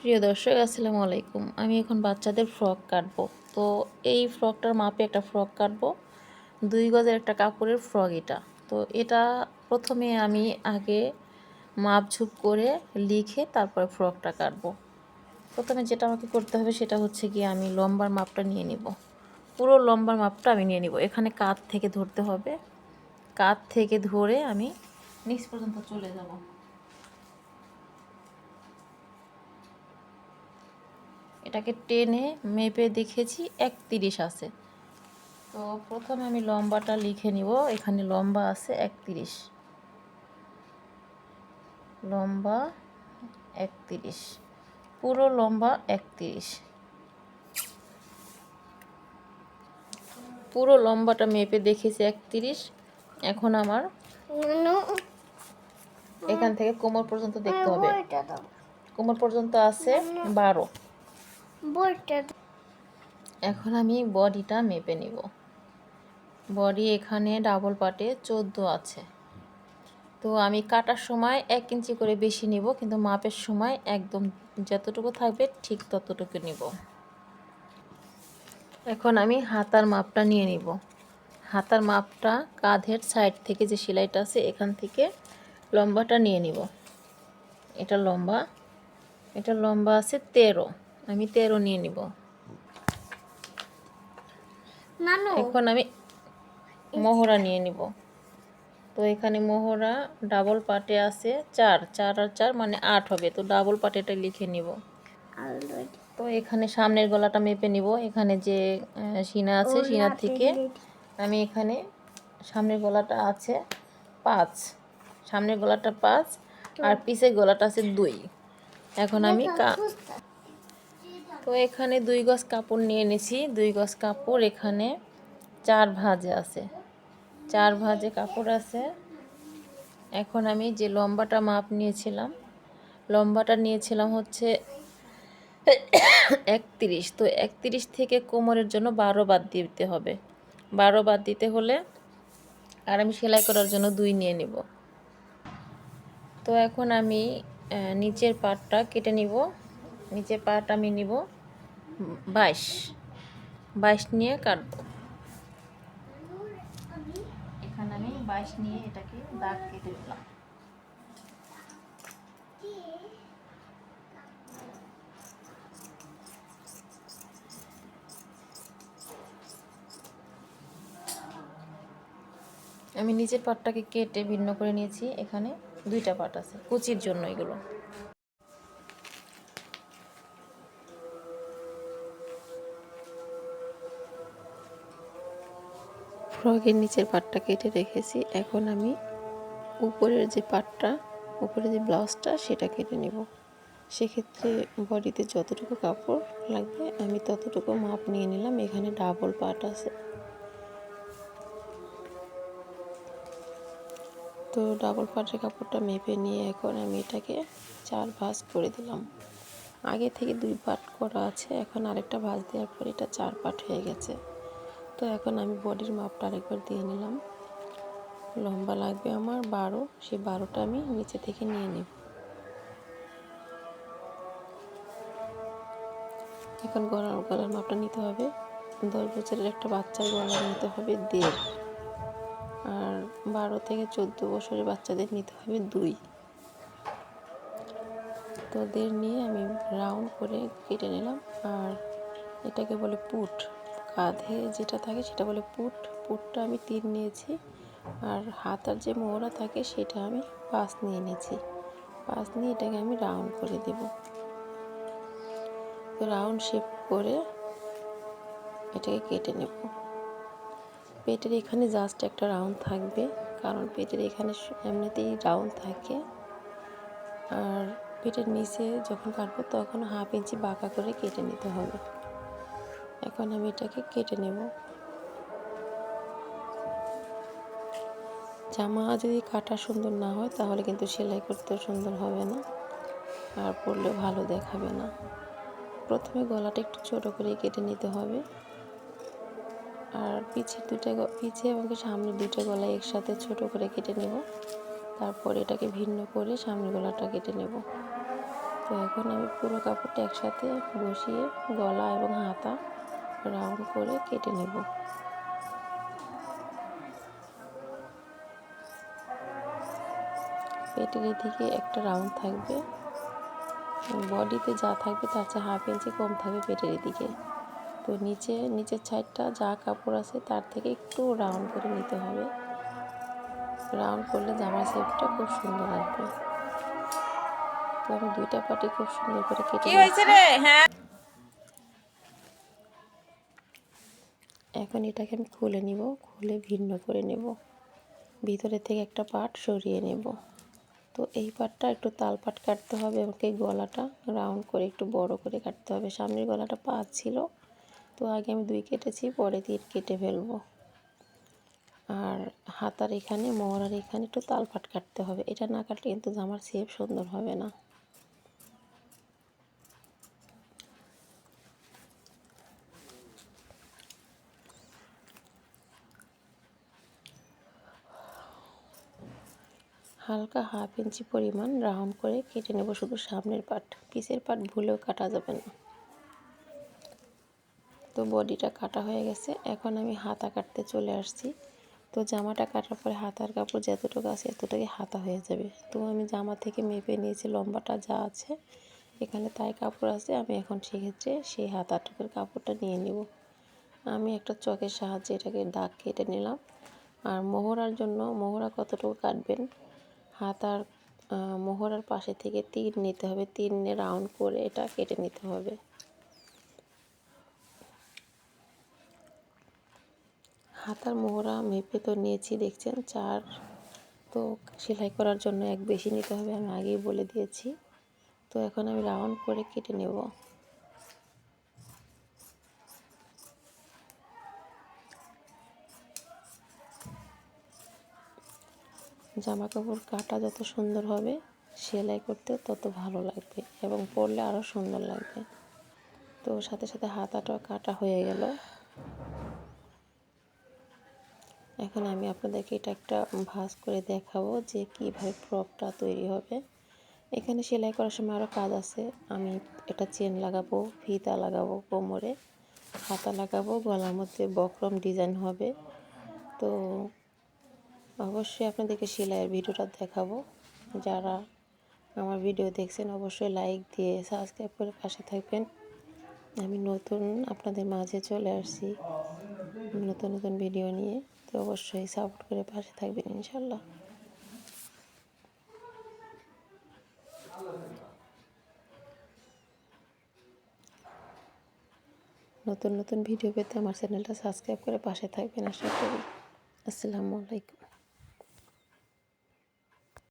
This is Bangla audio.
প্রিয় দর্শক, আসসালামু আলাইকুম। আমি এখন বাচ্চাদের ফ্রক কাটবো। তো এই ফ্রকটার মাপে একটা ফ্রক কাটবো। দুই গজের একটা কাপড়ের ফ্রক এটা। তো এটা প্রথমে আমি আগে মাপ ঝুপ করে লিখে তারপরে ফ্রকটা কাটবো। প্রথমে যেটা আমাকে করতে হবে সেটা হচ্ছে গিয়ে আমি লম্বার মাপটা নিয়ে নিব। পুরো লম্বার মাপটা আমি নিয়ে নিব। এখানে কাত থেকে ধরতে হবে। কাত থেকে ধরে আমি নিচ পর্যন্ত চলে যাব। এটাকে টেনে মেপে দেখেছি একত্রিশ আছে। তো প্রথমে আমি লম্বাটা লিখে নিব। এখানে লম্বা আছে একত্রিশ লম্বা একত্রিশ পুরো লম্বা একত্রিশ পুরো লম্বাটা মেপে দেখেছি একত্রিশ এখন আমার এখান থেকে কোমর পর্যন্ত দেখতে হবে। কোমর পর্যন্ত আছে বারো। এখন আমি বডিটা মেপে নিব। বডি এখানে ডাবল পাটে চোদ্দ আছে। তো আমি কাটার সময় এক ইঞ্চি করে বেশি নিব, কিন্তু মাপের সময় একদম যতটুকু থাকবে ঠিক ততটুকু নিব। এখন আমি হাতার মাপটা নিয়ে নিব। হাতার মাপটা কাঁধের সাইড থেকে যে সেলাইটা আছে, এখান থেকে লম্বাটা নিয়ে নিব। এটা লম্বা এটা লম্বা আছে তেরো। আমি তেরো নিয়ে নিব। এখন আমি মোহরা নিয়ে নিব। তো এখানে মোহরা ডাবল পাটে আছে চার চার আর চার মানে আট হবে। তো ডাবল পাটেটা লিখে নিব। তো এখানে সামনের গলাটা মেপে নিব। এখানে যে সিনা আছে সিনার থেকে আমি এখানে সামনের গলাটা আছে পাঁচ। সামনের গলাটা পাঁচ আর পিছের গলাটা আছে দুই। এখন আমি তো এখানে দুই গজ কাপড় নিয়ে এনেছি। দুই গজ কাপড় এখানে চার ভাজে আছে। চার ভাজে কাপড় আছে। এখন আমি যে লম্বাটা মাপ নিয়েছিলাম, লম্বাটা নিয়েছিলাম হচ্ছে একত্রিশ। তো একত্রিশ থেকে কোমরের জন্য বারো বাদ দিতে হবে। বারো বাদ দিতে হলে আর আমি সেলাই করার জন্য দুই নিয়ে নিব। তো এখন আমি নিচের পাটটা কেটে নিব। নিচের পাট আমি নিব। বাইশ। বাইশ নিয়ে কাটবো। এখানে আমি বাইশ নিয়ে এটাকে দাগ কেটে দিলাম। আমি নিচের পাটটাকে কেটে ভিন্ন করে নিয়েছি। এখানে দুইটা পাট আছে, কুচির জন্য এগুলো। ফ্রকের নিচের পাটটা কেটে রেখেছি। এখন আমি উপরের যে পাটটা উপরে যে ব্লাউজটা, সেটা কেটে নেব। সেক্ষেত্রে বডিতে যতটুকু কাপড় লাগবে, আমি ততটুকু মাপ নিয়ে নিলাম। এখানে ডাবল পাট আছে। তো ডাবল পাটের কাপড়টা মেপে নিয়ে এখন আমি এটাকে চার ভাঁজ করে দিলাম। আগে থেকে দুই পাট করা আছে, এখন আরেকটা ভাঁজ দেওয়ার পর এটা চার পাট হয়ে গেছে। তো এখন আমি বডির মাপটা আরেকবার দিয়ে নিলাম। লম্বা লাগবে আমার বারো, সেই বারোটা আমি নিচে থেকে নিয়ে নেব। এখন গলার গলার মাপটা নিতে হবে। দশ বছরের একটা বাচ্চার গলা নিতে হবে দেড়। আর বারো থেকে চোদ্দ বছরের বাচ্চাদের নিতে হবে দুই। তো দেড় নিয়ে আমি রাউন্ড করে কেটে নিলাম। আর এটাকে বলে পুট। কাঁধে যেটা থাকে সেটা বলে পুট। পুটটা আমি তিন নিয়েছি আর হাতার যে মোহরা থাকে সেটা আমি পাঁচ নিয়ে নিয়েছি পাঁচ নিয়ে এটাকে আমি রাউন্ড করে দেব। রাউন্ড শেপ করে এটাকে কেটে নেব। পেটের এখানে জাস্ট একটা রাউন্ড থাকবে, কারণ পেটের এখানে এমনিতেই রাউন্ড থাকে। আর পেটের নিচে যখন কাটবো তখন হাফ ইঞ্চি বাঁকা করে কেটে নিতে হবে। এখন আমি এটাকে কেটে নেব। জামা যদি কাটা সুন্দর না হয়, তাহলে কিন্তু সেলাই করতে সুন্দর হবে না আর পরলেও ভালো দেখাবে না। প্রথমে গলাটা একটু ছোট করে কেটে নিতে হবে। আর পিছের দুটা পিছে এবং সামনের দুইটা গলা একসাথে ছোট করে কেটে নেব। তারপর এটাকে ভিন্ন করে সামনের গলাটা কেটে নেব। তো এখন আমি পুরো কাপড়টা একসাথে বসিয়ে গলা এবং হাতা রাউন্ড করে কেটে নেব। পেটের এদিকে একটা রাউন্ড থাকবে। বডিতে যা থাকবে তার চেয়ে হাফ ইঞ্চি কম থাকবে পেটের এদিকে। তো নিচে নিচের সাইডটা যা কাপড় আছে তার থেকে একটু রাউন্ড করে নিতে হবে। রাউন্ড করলে জামার শেপটা খুব সুন্দর আসবে। তো আমি দুইটা পাটি খুব সুন্দর করে কেটে হয়েছে রে? হ্যাঁ। এখন এটাকে আমি খুলে নিব, খুলে ভিন্ন করে নেব। ভিতরে থেকে একটা পাট সরিয়ে নেব। তো এই পাটটা একটু তাল পাট কাটতে হবে এই গলাটা রাউন্ড করে একটু বড় করে কাটতে হবে। সামনের গলাটা পাঁচ ছিল, তো আগে আমি দুই কেটেছি, পরে তিন কেটে ফেলব। আর হাতার এখানে, মহড়ার এখানে একটু তাল পাট কাটতে হবে। এটা না কাটলে কিন্তু জামার শেপ সুন্দর হবে না। হালকা হাফ ইঞ্চি পরিমাণ রাউন্ড করে কেটে নেব শুধু সামনের পাট। পিসের পাট ভুলেও কাটা যাবে না। তো বডিটা কাটা হয়ে গেছে। এখন আমি হাতা কাটতে চলে আসছি। তো জামাটা কাটার পরে হাতার কাপড় যতটুকু আছে এতটুকু হাতা হয়ে যাবে। তো আমি জামা থেকে মেপে নিয়েছি, লম্বাটা যা আছে, এখানে তাই কাপড় আছে। আমি এখন সেক্ষেত্রে সেই হাতাটুকুর কাপড়টা নিয়ে নিব। আমি একটা চকের সাহায্যে এটাকে দাগ কেটে নিলাম। আর মোহরার জন্য মোহরা কতটুকু কাটবেন হাতার মোহরার পাশে থেকে তিন নিতে হবে। তিন রাউন্ড করে এটা কেটে নিতে হবে। হাতার মোহরা মেপে তো নিয়েছি, দেখছেন? চার তো সেলাই করার জন্য এক বেশি নিতে হবে, আমি আগেই বলে দিয়েছি। তো এখন আমি রাউন্ড করে কেটে নেব। জামা কাপড় কাটা যত সুন্দর হবে, সেলাই করতে তত ভালো লাগবে এবং পরলে আরও সুন্দর লাগবে। তো সাথে সাথে হাতাটা কাটা হয়ে গেল। এখন আমি আপনাদেরকে এটা একটা ভাঁজ করে দেখাবো যে কীভাবে ফ্রকটা তৈরি হবে। এখানে সেলাই করার সময় আরও কাজ আছে। আমি এটা চেন লাগাবো, ফিতা লাগাবো কোমরে, হাতা লাগাবো, গলার মধ্যে বক্রম ডিজাইন হবে। তো অবশ্যই আপনাদেরকে সেলাইয়ের ভিডিওটা দেখাবো। যারা আমার ভিডিও দেখছেন, অবশ্যই লাইক দিয়ে সাবস্ক্রাইব করে পাশে থাকবেন। আমি নতুন আপনাদের মাঝে চলে আসছি নতুন নতুন ভিডিও নিয়ে। তো অবশ্যই সাপোর্ট করে পাশে থাকবেন ইনশাল্লাহ নতুন নতুন ভিডিও পেতে আমার চ্যানেলটা সাবস্ক্রাইব করে পাশে থাকবেন, আশা করি। আসসালামু আলাইকুম।